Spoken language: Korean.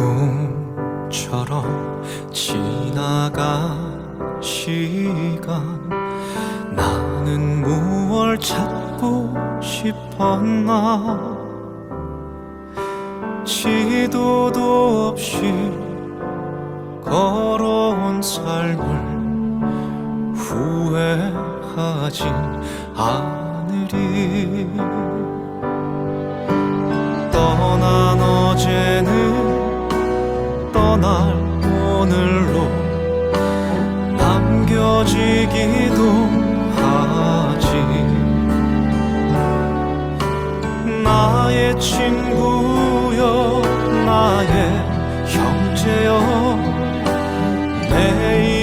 꿈처럼 지나간 시간 나는 무얼 찾고 싶었나? 지도도 없이 걸어온 삶을 후회하진 않으리. 떠날 오늘로 남겨지기도 하지. 나의 친구여 나의 형제여 내일